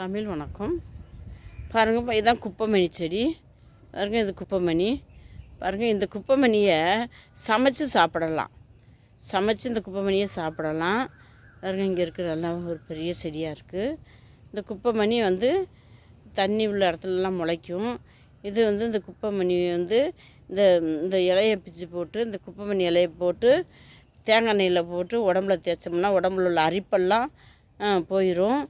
தமிழ் வணக்கம். பாருங்கள் இதுதான் குப்பைமணி செடி. பாருங்கள் இது குப்பைமணி. பாருங்கள் இந்த குப்பைமணியை சமைச்சு சாப்பிடலாம். சமைச்சு இந்த குப்பைமணியை சாப்பிடலாம். பாருங்கள் இங்கே இருக்கிற நல்லா ஒரு பெரிய செடியாக இருக்குது இந்த குப்பைமணி வந்து தண்ணி உள்ள இடத்துலலாம் முளைக்கும். இது வந்து இந்த குப்பைமணி வந்து இந்த இந்த இலையை பிச்சு போட்டு இந்த குப்பைமணி இலையை போட்டு தேங்காய் எண்ணெயில் போட்டு உடம்புல தேய்ச்சோம்னா உடம்புல உள்ள அரிப்பெல்லாம் போயிடும்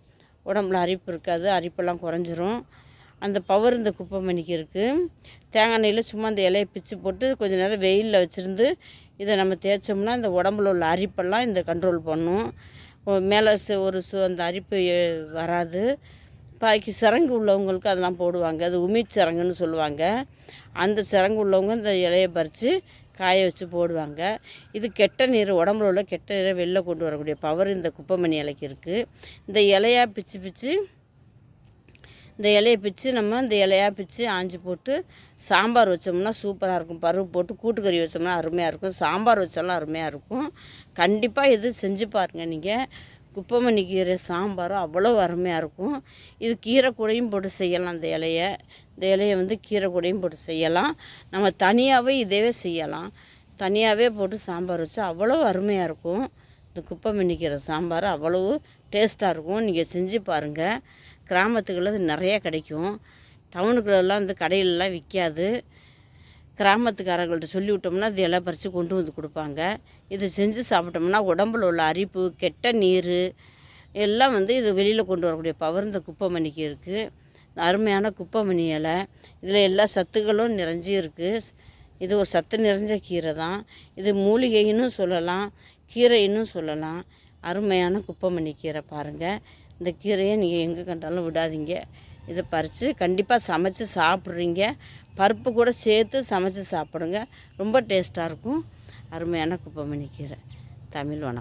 உடம்புல அரிப்பு இருக்காது அரிப்பெல்லாம் குறைஞ்சிரும். அந்த பவர் இந்த குப்பைமணிக்கு இருக்குது தேங்காய் எண்ணெயில் சும்மா அந்த இலையை பிச்சு போட்டு கொஞ்ச நேரம் வெயிலில் வச்சுருந்து இதை நம்ம தேய்ச்சோம்னா இந்த உடம்புல உள்ள அரிப்பெல்லாம் இந்த கண்ட்ரோல் பண்ணும். மேலே ஒரு சு அந்த அரிப்பு வராது. பாக்கி சிறங்கு உள்ளவங்களுக்கு அதெல்லாம் போடுவாங்க. அது உமிச் சிறங்குன்னு சொல்லுவாங்க. அந்த சிறங்கு உள்ளவங்க இந்த இலையை பறித்து காய வச்சு போடுவாங்க. இது கெட்ட நீர் உடம்புல உள்ள கெட்ட நீரை வெளில கொண்டு வரக்கூடிய பவர் இந்த குப்பைமணி இலைக்கு இருக்குது இந்த இலையாக பிச்சு பிச்சு இந்த இலையை பிச்சு நம்ம இந்த இலையாக பிச்சு ஆஞ்சி போட்டு சாம்பார் வச்சோம்னா சூப்பராக இருக்கும். பருப்பு போட்டு கூட்டுக்கறி வச்சோம்னா அருமையாக இருக்கும். சாம்பார் வச்சாலும் அருமையாக இருக்கும். கண்டிப்பாக இது செஞ்சு பாருங்கள் நீங்கள் குப்பமணி கீரை சாம்பாரும் அவ்வளோ அருமையாக இருக்கும். இது கீரை கூடையும் போட்டு செய்யலாம். இந்த இலையை இந்த இலையை வந்து கீரை கூடையும் போட்டு செய்யலாம். நம்ம தனியாகவே இதேவே செய்யலாம். தனியாகவே போட்டு சாம்பார் வச்சா அவ்வளோ அருமையாக இருக்கும். இந்த குப்பமணி கீரை சாம்பார் அவ்வளவு டேஸ்ட்டாக இருக்கும். நீங்கள் செஞ்சு பாருங்கள் கிராமத்துக்குள்ள இது நிறையா கிடைக்கும். டவுனுக்குள்ளெல்லாம் வந்து கடையிலலாம் விற்காது கிராமத்துக்காரங்கள்ட்ட சொல்லி விட்டோம்னா இது எல்லாம் பறித்து கொண்டு வந்து கொடுப்பாங்க. இதை செஞ்சு சாப்பிட்டோம்னா உடம்புல உள்ள அரிப்பு கெட்ட நீர் எல்லாம் வந்து இது வெளியில் கொண்டு வரக்கூடிய பவர் இந்த குப்பைமணிக்கு இருக்குது அருமையான குப்பைமணி இலை. இதில் எல்லா சத்துக்களும் நிறைஞ்சி இருக்குது இது ஒரு சத்து நிறைஞ்ச கீரை தான். இது மூலிகைன்னு சொல்லலாம் கீரைன்னு சொல்லலாம். அருமையான குப்பைமணி கீரை பாருங்கள் இந்த கீரையை நீங்கள் எங்கே கண்டாலும் விடாதீங்க. இதை பறித்து கண்டிப்பாக சமைச்சு சாப்பிட்றீங்க. பருப்பு கூட சேர்த்து சமைச்சு சாப்பிடுங்க. ரொம்ப டேஸ்ட்டாக இருக்கும். அருமையான குப்பைமணி கீரை. தமிழ் வணக்கம்.